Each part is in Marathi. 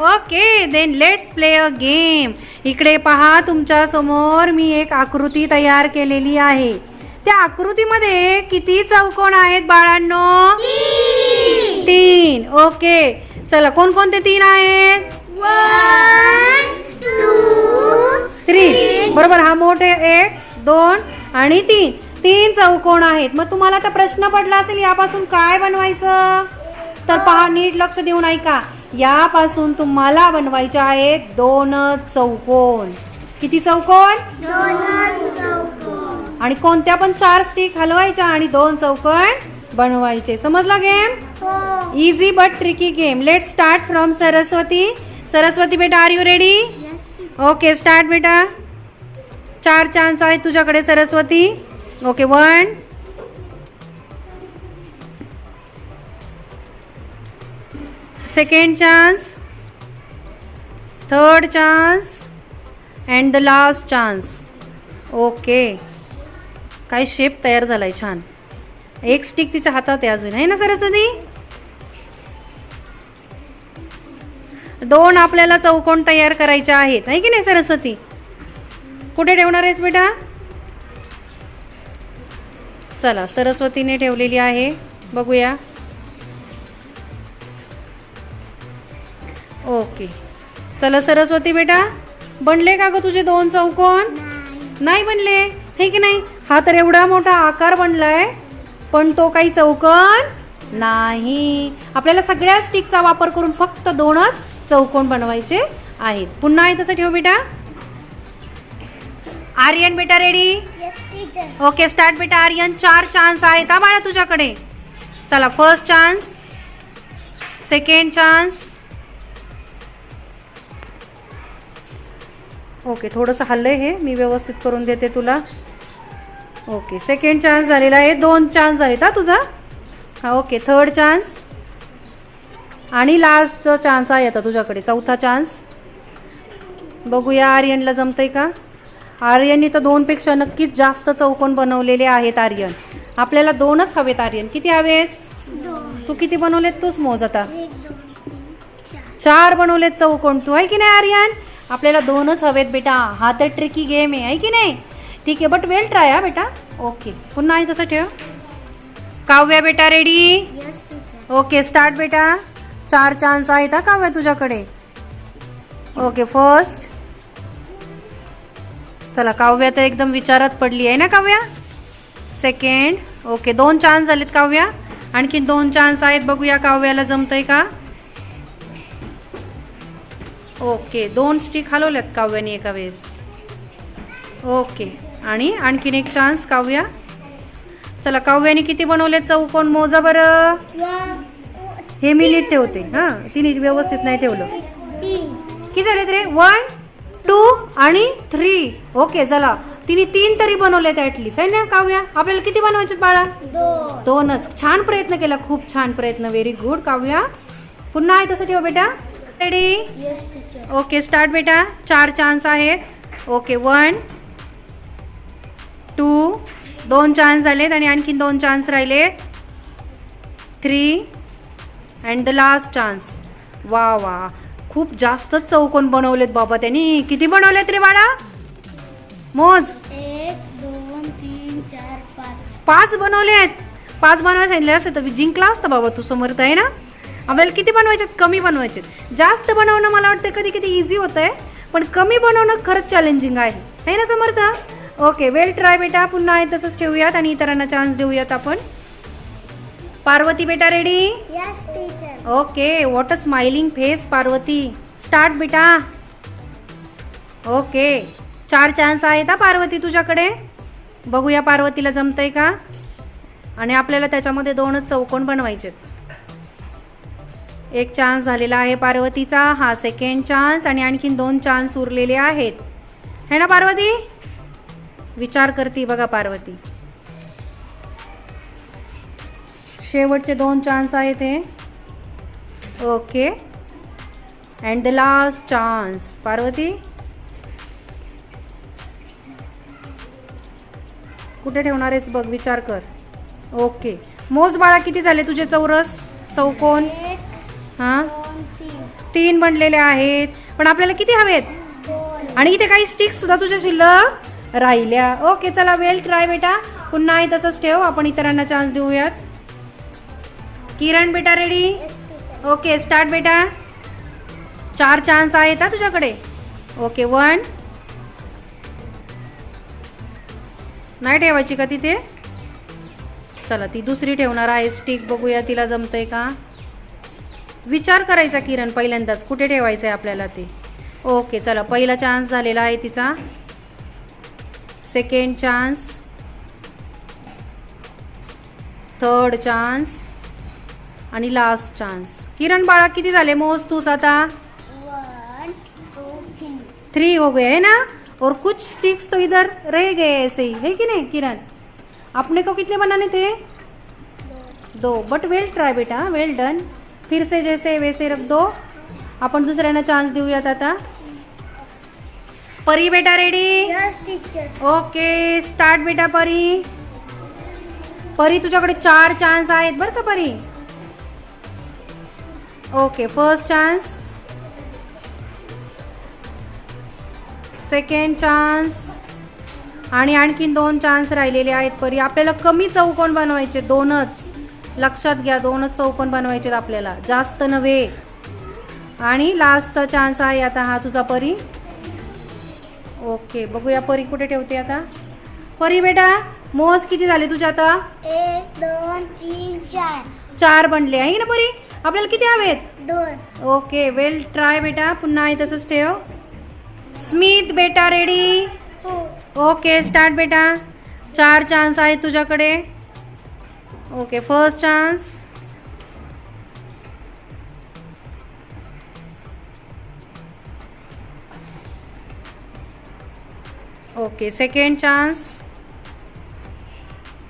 okay then let's play a game इकडे पहा तुमच्यासमोर मी एक आकृती तयार केलेली आहे. त्या आकृतीमध्ये किती चौकोन आहेत बाळांनो? तीन. ओके चला कोणकोणते तीन आहेत? थ्री बरोबर हा मोठे एक दोन आणि तीन. तीन चौकोन आहेत. मग तुम्हाला आता प्रश्न पडला असेल यापासून काय बनवायचं? तर पहा नीट लक्ष देऊन ऐका. यापासून तुम्हाला बनवायचे आहेत दोन चौकोन. किती चौकोन? आणि कोणत्या पण चार स्टिक हलवायच्या आणि दोन चौकोन बनवायचे. समजला game easy but tricky game let start from Saraswati. Saraswati बेटा are you ready okay start बेटा. चार चान्स आहेत तुझ्याकडे Saraswati. Okay one second chance third chance and the last chance okay काय शेप तयार झाला आहे छान. एक स्टिक तिच्या हातात आहे अजून. आहे ना सरस्वती? दोन आपल्याला चौकोन तयार करायचे आहेत. आहे की नाही सरस्वती? कुठे ठेवणार आहेस बेटा? चला सरस्वतीने ठेवलेली आहे. बघूया. ओके. चला सरस्वती बेटा बनले का ग तुझे दोन चौकोन? नाही बनले हे की नाही? हा तर एवढा मोठा आकार बनलाय पण तो काही चौकोन नाही. आपल्याला सगळ्या स्टिकचा वापर करून फक्त दोनच चौकोन बनवायचे आहेत. पुन्हा आहे तसं ठेव बेटा. आर्यन बेटा रेडी ओके स्टार्ट बेटा. आर्यन चार चान्स आहेत हा बाळा तुझ्याकडे. चला first chance second chance okay थोडंसं हल्लंय हे. मी व्यवस्थित करून देते तुला. ओके सेकंड चान्स झालेला आहे. दोन चान्स झालेत हा तुझा. हा ओके थर्ड चान्स आणि लास्टचा चान्स आहे आता तुझ्याकडे चौथा चान्स बघूया आर्यनला जमतंय का? आर्यननी तर दोनपेक्षा नक्कीच जास्त चौकोन बनवलेले आहेत आर्यन. आपल्याला दोनच हवेत आर्यन. किती हवेत? तू किती बनवलेत तूच मोज आता. चार बनवलेत चौकोन. तू आहे की नाही आर्यन? आपल्याला दोनच हवेत बेटा. हा तर ट्रिकी गेम आहे आहे की नाही? ठीक आहे बट वेल ट्राय हा बेटा. ओके पुन्हा आहे तसं ठेव. काव्या बेटा रेडी ओके स्टार्ट बेटा. चार चान्स आहेत हा काव्या तुझ्याकडे. ओके फर्स्ट चला काव्या तर एकदम विचारात पडली आहे ना काव्या? सेकंड ओके दोन चान्स झालेत काव्या. आणखी दोन चान्स आहेत. बघूया काव्याला जमतंय का? ओके दोन स्टिक हलवल्यात काव्याने एका वेळेस. ओके आणि आणखीन एक चान्स काव्या. चला काव्याने किती बनवलेत चौकोन मोजा बरं? हे मी नीट ठेवते हां तिने व्यवस्थित नाही ठेवलं. किती झालेत रे? वन टू आणि थ्री ओके चला. तिने तीन तरी बनवलेत ॲटलीस्ट आहे ना काव्या? आपल्याला किती बनवायचे बाळा? दोनच. छान प्रयत्न केला खूप छान प्रयत्न. Very good Kavya. पुन्हा आहे तसं ठेवा बेटा. रेडी ओके स्टार्ट बेटा. चार चान्स आहेत. ओके वन टू दोन चान्स झालेत आणि आणखीन दोन चान्स राहिले three and the last chance वा वा. खूप जास्त चौकोन बनवलेत बाबा त्यांनी. किती बनवलेत रे बाळा? मोज. एक दोन तीन चार पाच. पाच बनवले आहेत पाच बनवायला सांगितले असते तर जिंकला असता बाबा तू समर्थ आहे ना? आपल्याला किती बनवायचे कमी बनवायचे जास्त बनवणं मला वाटतं कधी कधी इझी होतं आहे पण कमी बनवणं खरंच चॅलेंजिंग आहे. है ना समर्थ? ओके वेल ट्राय बेटा पुन्हा आहे तसंच ठेवूयात आणि इतरांना चान्स देऊयात आपण. पार्वती बेटा ready okay what a smiling face Parvati. Start बेटा. ओके चार चान्स आहेत हा पार्वती तुझ्याकडे. बघूया पार्वतीला जमतंय का? आणि आपल्याला त्याच्यामध्ये दोनच चौकोन बनवायचे एक चान्स झालेला आहे पार्वतीचा. हा सेकंड चान्स आणि आणखीन दोन चान्स उरलेले आहेत. है ना पार्वती? विचार करते बघा पार्वती. शेवटचे दोन चान्स आहेत हे. Okay and the last chance Parvati? कुठे ठेवणार आहेस बघ विचार कर. ओके मोज बाळा किती झाले तुझे चौरस? चौकोन? हां? तीन बनलेले आहेत. पण आपल्याला किती हवेत? आणि इथे काही स्टिक्स सुद्धा तुझ्या शिल्लक राहिल्या. ओके चला वेल ट्राय बेटा. पुन्हा आहे तसंच ठेव. आपण इतरांना चान्स देऊयात. किरण बेटा रेडी ओके स्टार्ट बेटा. चार चान्स आहेत हा तुझ्याकडे. ओके वन नाही ठेवायची का तिथे चला ती दुसरी ठेवणार आहे. स्टिक बघूया तिला जमतंय का? विचार करायचा किरण पहिल्यांदाच. कुठे ठेवायचं आहे आपल्याला ते? ओके चला. पहिला चान्स झालेला आहे तिचा. सेकंड चान्स थर्ड चान्स आणि लास्ट चान्स किरण बाळा किती झाले मोज तूच आता? थ्री हो गए है ना? और कुछ स्टिक्स तो इधर रह गए ऐसे ही. है कि नहीं किरण? अपने को कितने बनाने थे? दो. बट वेल ट्राय बेटा. वेल डन फिर से जैसे वैसे रख दो। आपण दुसऱ्यांना चान्स देऊयात आता परी बेटा ready yes teacher okay start बेटा परी। परी तुझ्याकडे चार चान्स आहेत बरं का Pari? Okay first chance second chance आणि आणखीन दोन चान्स राहिलेले आहेत परी. आपल्याला कमी चौकोन बनवायचे दोनच. लक्षात घ्या दोनच चौकोन बनवायचे आहेत आपल्याला. जास्त नव्हे. आणि लास्टचा चान्स आहे आता हा तुझा परी. ओके बघूया परी कुठे ठेवते आता. परी बेटा मोज किती झाले तुझे आता? एक दोन तीन चार. चार बनले आहे ना परी? आपल्याला किती हवेत? दोन. ओके वेल ट्राय बेटा पुन्हा आहे तसंच ठेव. स्मित बेटा रेडी ओके स्टार्ट बेटा. चार चान्स आहेत तुझ्याकडे. Okay first chance okay second chance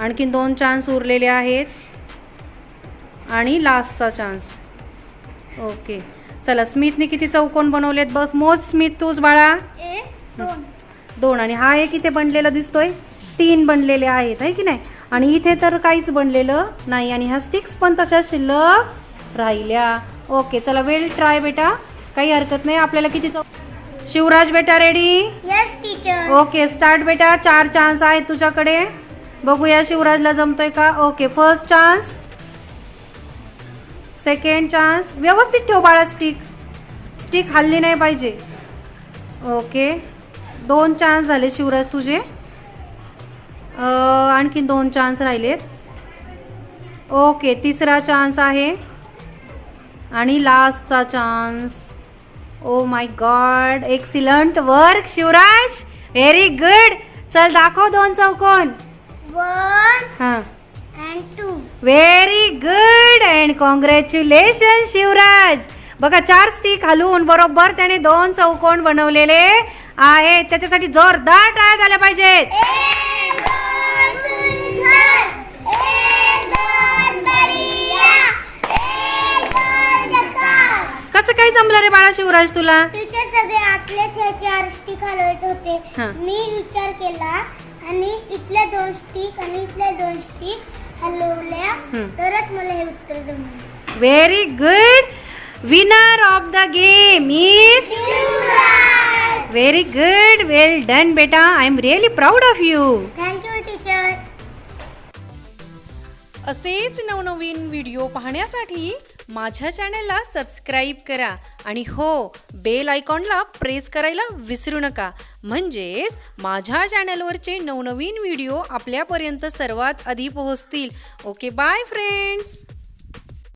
आणखीन दोन चान्स उरलेले आहेत. आणि लास्टचा चान्स ओके चला स्मितने किती चौकोन बनवलेत बस. मोज स्मित तूच बाळा. दोन आणि हा एक इथे बनलेला दिसतोय. तीन बनलेले आहेत आहे की नाही? आणि इथे तर काहीच बनलेलं नाही आणि ह्या स्टिक्स पण तशा शिल्लक राहिल्या. ओके चला वेल ट्राय बेटा. काही हरकत नाही आपल्याला किती शिवराज बेटा रेडी टीचर ओके स्टार्ट बेटा. चार चान्स आहेत तुझ्याकडे. बघूया शिवराजला जमतोय का? Okay first chance second chance व्यवस्थित ठेव बाळा स्टिक स्टिक हल्ली नाही पाहिजे. ओके दोन चान्स झाले शिवराज तुझे. अं, आणखीन दोन चान्स राहिलेत. ओके तिसरा चान्स आहे. आणि लास्टचा chance oh my God excellent work Shivraj very good चल दाखव दोन चौकोन. वन हां. Very good and congratulation Shivraj बघा चार स्टिक हलवून बरोबर त्याने दोन चौकोन बनवलेले आहेत. त्याच्यासाठी जोरदार टाळ्या झाल्या पाहिजेत एक दोन सुंदर एक दोन बढिया एक दोन झकास कसं काय जमलं रे बाळा शिवराज तुला? तिथे सगळे आपलेच हे चार स्टिक हलवत होते. हा. मी विचार केला आणि इथल्या दोन स्टिक आणि इथल्या दोन स्टिक हलवल्या हम्म. तरच मला हे उत्तर जमलं. Very good winner of the game is very good well done बेटा. I am really proud of you thank you teacher असेच नवनवीन व्हिडिओ पाहण्यासाठी माझ्या चॅनलला सबस्क्राईब करा आणि हो बेल आयकॉनला प्रेस करायला विसरू नका. म्हणजेच माझ्या चॅनलवरचे नवनवीन व्हिडिओ आपल्यापर्यंत सर्वात आधी पोहोचतील. Okay bye friends!